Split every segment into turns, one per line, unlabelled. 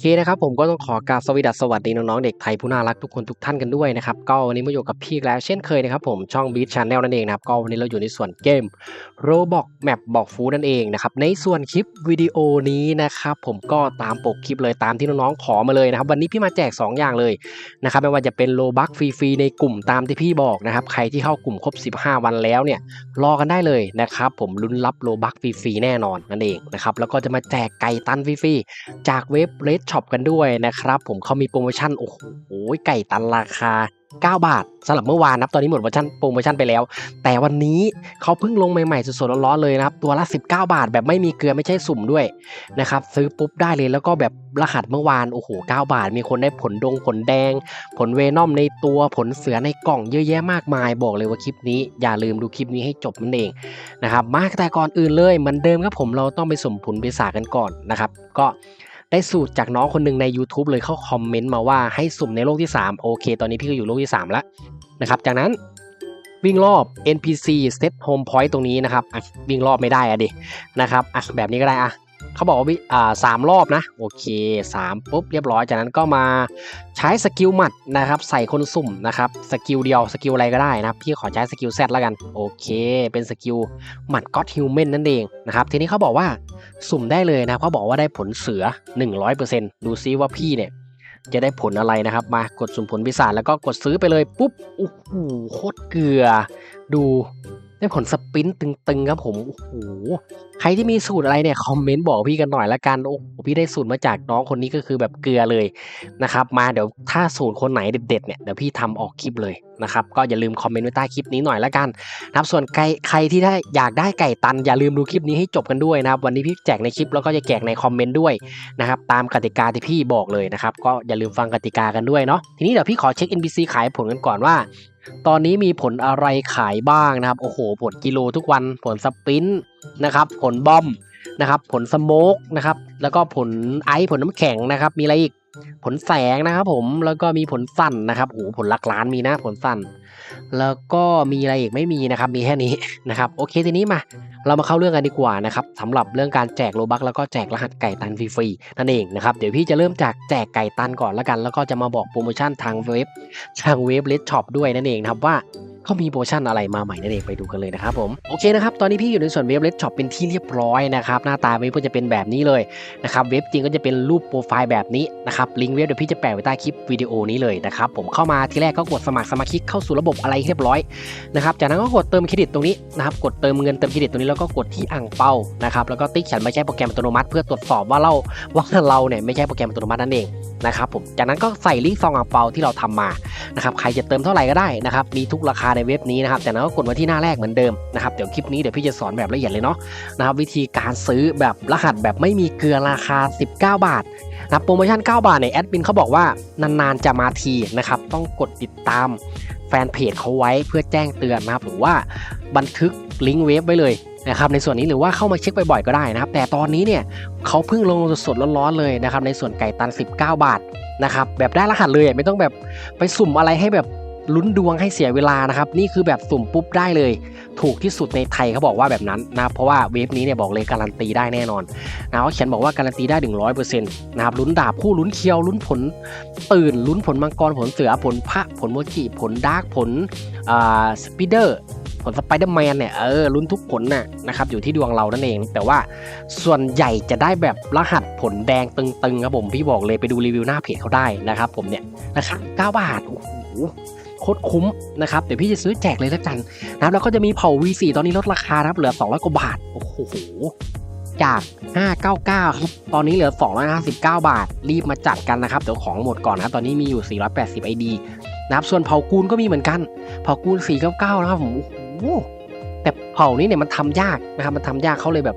เคนะครับผมก็ต้องขอกราบสวัสดีสวัสดีน้องๆเด็กไทยผู้น่ารักทุกคนทุกท่านกันด้วยนะครับก็วันนี้มาอยู่กับพี่แล้วเช่นเคยนะครับผมช่อง Beat Channel นั่นเองนะครับก็วันนี้เราอยู่ในส่วนเกม Roblox Map บอกฟูนั่นเองนะครับในส่วนคลิปวิดีโอนี้นะครับผมก็ตามปกคลิปเลยตามที่น้องๆขอมาเลยนะครับวันนี้พี่มาแจก 2 อย่างเลยนะครับไม่ว่าจะเป็นโลบักฟรีๆในกลุ่มตามที่พี่บอกนะครับใครที่เข้ากลุ่มครบ 15 วันแล้วเนี่ยรอกันได้เลยนะครับผมลุ้นรับโลบักฟรีๆแน่นอนนั่นเองนะครับแล้วก็จะมาแจกไก่ตันฟรีๆจากเว็บ Red Shop กันด้วยนะครับ ผมเขามีโปรโมชั่น โอ้โหไก่ตันราคา 9 บาทสำหรับเมื่อวานนับตอนนี้หมดโปรโมชั่นโปรโมชั่นไปแล้ว แต่วันนี้เขาเพิ่งลงใหม่ๆสดๆร้อนๆเลยนะครับ ตัวละ 19 บาทแบบไม่มีเกลือไม่ใช่สุ่มด้วยนะครับซื้อปุ๊บได้เลยแล้วก็แบบรหัสเมื่อวานโอ้โห 9 บาท มีคนได้ผลดงผลแดง ผลเวนอมในตัวผลเสือในกล่องเยอะแยะมากมาย บอกเลยว่าคลิปนี้อย่าลืมดูคลิปนี้ให้จบนั่นเองนะครับมาแต่ก่อนอื่นเลยเหมือนเดิมครับผมเราต้องไปสุ่มผลปีศาจกันก่อนนะครับก็ ได้สูตรจากน้องคนหนึ่งใน YouTube เลยเข้าคอมเมนต์มาว่าให้สุ่มในโลกที่ 3 โอเค ตอนนี้พี่ก็อยู่โลกที่ 3 แล้วนะครับ จากนั้นวิ่งรอบ NPC Set Home Point ตรงนี้นะครับวิ่งรอบไม่ได้อะดินะครับอะแบบนี้ก็ได้อะ เขาบอกว่าวิอ่าสามรอบนะ โอเคสามปุ๊บเรียบร้อย จากนั้นก็มาใช้สกิลหมัดนะครับ ใส่คนสุ่มนะครับ สกิลเดียวสกิลอะไรก็ได้นะครับพี่ขอใช้สกิลแซแล้วกัน โอเค เป็นสกิลหมัดก็อดฮิวแมนนั่นเองนะครับ ทีนี้เขาบอกว่าสุ่มได้เลยนะเขาบอกว่าได้ผลเสือ 100%ดูซิว่าพี่เนี่ยจะได้ผลอะไรนะครับ มากดสุ่มผลพิศาจแล้วก็กดซื้อไปเลยปุ๊บโอ้โหโคตรเกลือ ดู ได้ผลสปรินตึงๆครับผมโอ้โหใครที่มีสูตรอะไรเนี่ยคอมเมนต์บอกพี่กันหน่อยละกันโอ้โหพี่ได้สูตรมาจากน้องคนนี้ก็คือแบบเกลือเลยนะครับ มาเดี๋ยวถ้าสูตรคนไหนเด็ดๆเนี่ยเดี๋ยวพี่ทำออกคลิปเลยนะครับก็อย่าลืมคอมเมนต์ไว้ใต้คลิปนี้หน่อยละกันนะครับส่วนใครใครที่ได้อยากได้ไก่ตัน อย่าลืมดูคลิปนี้ให้จบกันด้วยนะครับวันนี้พี่แจกในคลิปแล้วก็จะแจกในคอมเมนต์ด้วยนะครับตามกติกาที่พี่บอกเลยนะครับก็อย่าลืมฟังกติกากันด้วยเนาะทีนี้เดี๋ยวพี่ขอเช็ค NPC ขายผลกันก่อนว่า ตอนนี้มีผลอะไรขายบ้างนะครับ โอ้โห ผลกิโลทุกวัน ผลสปรินต์นะครับ ผลบอมนะครับ ผลสโมกนะครับ แล้วก็ผลไอซ์ผลน้ำแข็งนะครับ มีอะไรอีก ผลแสงนะครับผม แล้วก็มีผลสั้นนะครับโอ้โห ผลหลักล้านมีนะผลสั้น แล้วก็มีอะไรอีกไม่มีนะครับ มีแค่นี้นะครับ โอเคทีนี้มา เรามาเข้าเรื่องกันดีกว่านะครับสำหรับเรื่องการแจกโลบักแล้วก็แจกรหัสไก่ตันฟรีๆนั่นเองนะครับเดี๋ยวพี่จะเริ่มจากแจกไก่ตันก่อนแล้วกัน แล้วก็จะมาบอกโปรโมชั่นทางเว็บทางเว็บเลดช็อปด้วยนั่นเองนะครับว่า เขามีโปรโมชั่นอะไรมาใหม่นั่นเองไปดูกันเลยนะครับผมโอเคนะครับตอนนี้พี่อยู่ในส่วนเว็บเลดช็อปเป็นที่เรียบร้อยนะครับหน้าตาเว็บก็จะเป็นแบบนี้เลยนะครับเว็บจริงก็จะเป็นรูปโปรไฟล์แบบนี้นะครับลิงก์เว็บเดี๋ยวพี่จะแปะไว้ใต้คลิปวิดีโอนี้เลยนะครับผมเข้ามาทีแรกก็กดสมัครสมาชิกเข้าสู่ระบบอะไรเรียบร้อยนะครับจากนั้นก็กดเติมเครดิตตรงนี้นะครับกดเติมเงินเติมเครดิตตรงนี้แล้วก็กดที่อ่างเป้านะครับแล้วก็ติ๊กฉันไม่ใช่โปรแกรมอัตโนมัติ เพื่อตรวจสอบว่าเราว่าเราเนี่ยไม่ใช่โปรแกรมอัตโนมัตินั่นเองนะครับผมจากนั้นก็ใส่ลิงก์ซองอ่างเปาที่เราทำมานะครับใครจะเติมเท่าไหร่ก็ได้นะครับมีทุกราคาใในเว็บนี้นะครับจากนั้นก็กดมาที่หน้าแรกเหมือนเดิมนะครับเดี๋ยวคลิปนี้เดี๋ยวพี่จะสอนแบบละเอียดเลยเนาะนะครับวิธีการซื้อแบบรหัสแบบไม่มีเกลือราคา 19 บาทนะโปรโมชั่น 9 บาทเนี่ยแอดมินเขาบอกว่านานๆจะมาทีนะครับต้องกดติดตามแฟนเพจเขาไว้เพื่อแจ้งเตือนนะครับหรือว่าบันทึกลิงก์เว็บไว้เลยนะครับในส่วนนี้หรือว่าเข้ามาเช็คบ่อยๆก็ได้นะครับแต่ตอนนี้เนี่ยเขาเพิ่งลงสดๆร้อนๆเลยนะครับในส่วนไก่ตัน 19 บาทนะครับแบบได้รหัสเลยไม่ต้องแบบไปสุ่มอะไรให้แบบ ลุ้นดวงให้เสียเวลานะครับ นี่คือแบบสุ่มปุ๊บได้เลย ถูกที่สุดในไทยเขาบอกว่าแบบนั้นนะเพราะว่าเว็บนี้เนี่ยบอกเลยการันตีได้แน่นอนนะเขาเขียนบอกว่าการันตีได้ 100%นะครับลุ้นดาบคู่ลุ้นเคียวลุ้นผลตื่นลุ้นผลมังกรผลเสือผลพระผลโมจิผลดาร์กผลอ่าสปีเดอร์ผลสไปเดอร์แมนเนี่ยเออลุ้นทุกผลน่ะนะครับอยู่ที่ดวงเรานั่นเอง แต่ว่าส่วนใหญ่จะได้แบบรหัสผลแดงตึงๆครับผมพี่บอกเลยไปดูรีวิวหน้าเพจเขาได้นะครับผมเนี่ยนะครับ9บาทโอ้โห โคตรคุ้มนะครับเดี๋ยวพี่จะซื้อแจกเลยแล้วกันนะครับแล้วก็จะมีเผ่า V4 ตอนนี้ลดราคานะครับเหลือ 200 กว่าบาท โอ้โห จาก 599ครับตอนนี้เหลือ 259 บาท รีบมาจัดกันนะครับเดี๋ยวของหมดก่อนนะตอนนี้มีอยู่ 480 ID นะครับส่วนเผ่ากูนก็มีเหมือนกัน เผ่ากูน499 นะครับผมโอ้โห แต่เผ่านี้เนี่ยมันทำยากนะครับมันทำยากเขาเลยแบบ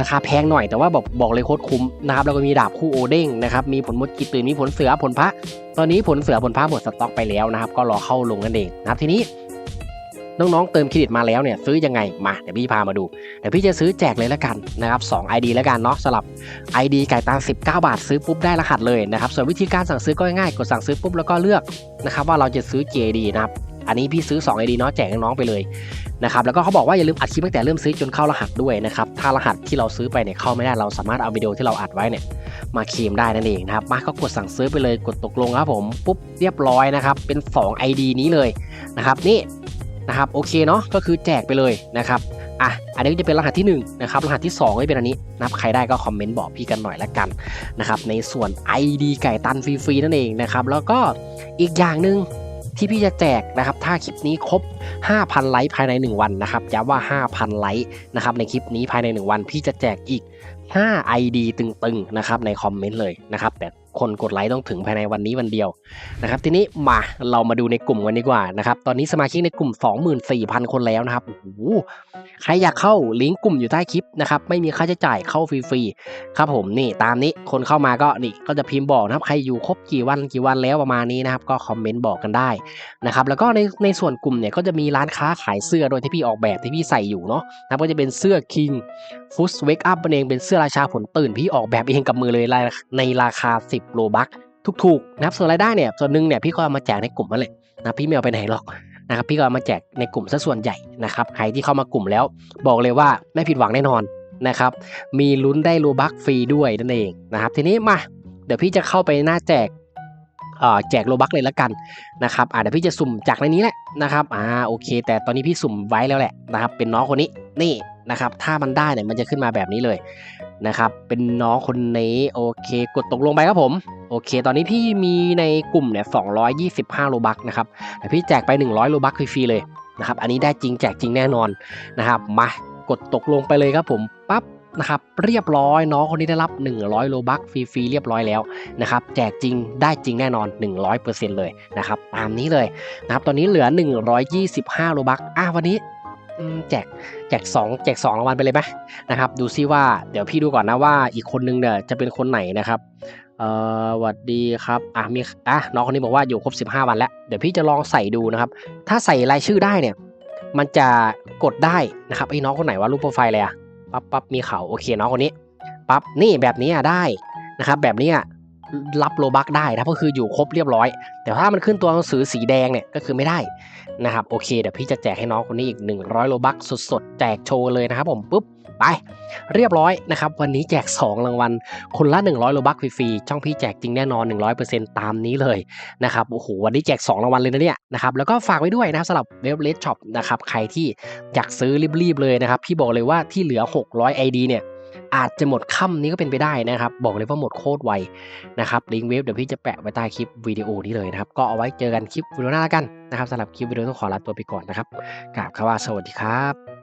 ราคาแพงหน่อยแต่ว่าบอกบอกเลยโคตรคุ้มนะครับแล้วก็มีดาบคู่โอเด้งนะครับมีผลมดกิตื่นมีผลเสือผลพระ ตอนนี้ผลเสือผลพระหมดสต็อกไปแล้วนะครับ ก็รอเข้าลงนั่นเองนะครับทีนี้น้องๆเติมเครดิตมาแล้วเนี่ยซื้อยังไงมาเดี๋ยวพี่พามาดูเดี๋ยวพี่จะซื้อแจกเลยแล้วกันนะครับ2 ID แล้วกันเนาะสำหรับ ID ไก่ตา19 บาทซื้อปุ๊บได้รหัสเลยนะครับส่วนวิธีการสั่งซื้อก็ง่ายๆกดสั่งซื้อปุ๊บแล้วก็เลือกนะครับว่าเราจะซื้อ JD นะครับ อันนี้พี่ซื้อ2 ID เนาะแจกน้องๆไปเลยนะครับแล้วก็เขาบอกว่าอย่าลืมอัดคลิปตั้งแต่เริ่มซื้อจนเข้ารหัสด้วยนะครับถ้ารหัสที่เราซื้อไปเนี่ยเข้าไม่ได้เราสามารถเอาวิดีโอที่เราอัดไว้เนี่ยมาเคลมได้นั่นเองนะครับมาก็กดสั่งซื้อไปเลยกดตกลงครับผมปุ๊บเรียบร้อยนะครับเป็น 2 ID นี้เลยนะครับนี่นะครับโอเคเนาะก็คือแจกไปเลยนะครับอะอันนี้ก็จะเป็นรหัสที่1นะครับรหัสที่2ก็จะเป็นอันนี้นะครับใครได้ก็คอมเมนต์บอกพี่กันหน่อยละกันนะครับในส่วน ID ไก่ตันฟรีๆนั่นเองนะครับแล้วก็อีกอย่างหนึ่ง ที่พี่จะแจกนะครับถ้าคลิปนี้ครบ 5,000 ไลค์ภายใน 1 วันนะครับย้ำว่า 5,000 ไลค์นะครับในคลิปนี้ภายใน 1 วัน พี่จะแจกอีก 5 ID ตึงๆนะครับในคอมเมนต์เลยนะครับแต่ คนกดไลค์ต้องถึงภายในวันนี้วันเดียวนะครับทีนี้มาเรามาดูในกลุ่มกันดีกว่านะครับตอนนี้สมาชิกในกลุ่ม 24,000 คนแล้วนะครับโอ้โหใครอยากเข้าลิงก์กลุ่มอยู่ใต้คลิปนะครับไม่มีค่าใช้จ่ายเข้าฟรีๆครับผมนี่ตามนี้คนเข้ามาก็นี่ก็จะพิมพ์บอกนะครับใครอยู่ครบกี่วันกี่วันแล้วประมาณนี้นะครับก็คอมเมนต์บอกกันได้นะครับแล้วก็ในในส่วนกลุ่มเนี่ยก็จะมีร้านค้าขายเสื้อโดยที่พี่ออกแบบที่พี่ใส่อยู่เนาะนะก็จะเป็นเสื้อ King f o o d Wake Up นั่นเองเป็นเสื้อราชาผลตื่นพี่ออกแบบเองกับมือเลยในราคา 10โลบักถูกๆนะครับส่วนรายได้เนี่ยส่วนหนึ่งเนี่ยพี่ก็เอามาแจกในกลุ่มนั่นแหละนะพี่ไม่เอาไปไหนหรอกนะครับพี่ก็เอามาแจกในกลุ่มซะส่วนใหญ่นะครับใครที่เข้ามากลุ่มแล้ว บอกเลยว่าไม่ผิดหวังแน่นอนนะครับมีลุ้นได้โลบักฟรีด้วยนั่นเองนะครับทีนี้มาเดี๋ยวพี่จะเข้าไปหน้าแจกแจกโลบักเลยละกันนะครับอ่าเดี๋ยวพี่จะสุ่มจากในนี้แหละนะครับอ่าโอเค แต่ตอนนี้พี่สุ่มไว้แล้วแหละนะครับเป็นน้องคนนี้นี่นะครับถ้ามันได้เนี่ยมันจะขึ้นมาแบบนี้เลย นะครับ เป็นน้องคนนี้โอเค กดตกลงไปครับผม โอเค ตอนนี้พี่มีในกลุ่มเนี่ย225 โลบักนะครับแต่พี่แจกไป 100 โลบักฟรีๆเลยนะครับ อันนี้ได้จริงแจกจริงแน่นอนนะครับ มากดตกลงไปเลยครับผมปั๊บนะครับเรียบร้อยน้องคนนี้ได้รับ 100 โลบักฟรีๆเรียบร้อยแล้วนะครับแจกจริงได้จริงแน่นอน 100%เลยนะครับตามนี้เลยนะครับตอนนี้เหลือ 125 โลบักอะวันนี้ แจกแจก2แจก2รางวัลไปเลยไหมนะครับ ดูซิว่าเดี๋ยวพี่ดูก่อนนะว่าอีกคนนึงเนี่ยจะเป็นคนไหนนะครับเอ่อสวัสดีครับอะมีอะน้องคนนี้บอกว่าอยู่ครบ 15 วันแล้ว เดี๋ยวพี่จะลองใส่ดูนะครับ ถ้าใส่รายชื่อได้เนี่ย มันจะกดได้นะครับไอ้น้องคนไหนว่ารูปโปรไฟล์เลยอะปั๊บปั๊บมีเขาโอเคน้องคนนี้ปั๊บนี่แบบนี้ได้นะครับ แบบนี้ รับโลบักได้นะก็คืออยู่ครบเรียบร้อย แต่ถ้ามันขึ้นตัวหนังสือสีแดงเนี่ยก็คือไม่ได้นะครับโอเคเดี๋ยวพี่จะแจกให้น้องคนนี้อีก 100 โลบักสดๆ แจกโชว์เลยนะครับผมปุ๊บไปเรียบร้อยนะครับ วันนี้แจก 2 รางวัล คนละ 100 โลบักฟรีๆช่องพี่แจกจริงแน่นอน 100%ตามนี้เลยนะครับโอ้โหวันนี้แจก 2 รางวัลเลยนะเนี่ยนะครับแล้วก็ฝากไว้ด้วยนะครับสำหรับเว็บเลสช็อปนะครับใครที่อยากซื้อรีบๆเลยนะครับพี่บอกเลยว่าที่เหลือ 600 ID เนี่ย อาจจะหมดค่ำนี้ก็เป็นไปได้นะครับ บอกเลยว่าหมดโคตรไวนะครับลิงก์เว็บเดี๋ยวพี่จะแปะไว้ใต้คลิปวิดีโอนี้เลยนะครับ ก็เอาไว้เจอกันคลิปวิดีโอหน้าแล้วกันนะครับสำหรับคลิปวิดีโอต้องขอลาตัวไปก่อนนะครับกราบคำว่าสวัสดีครับ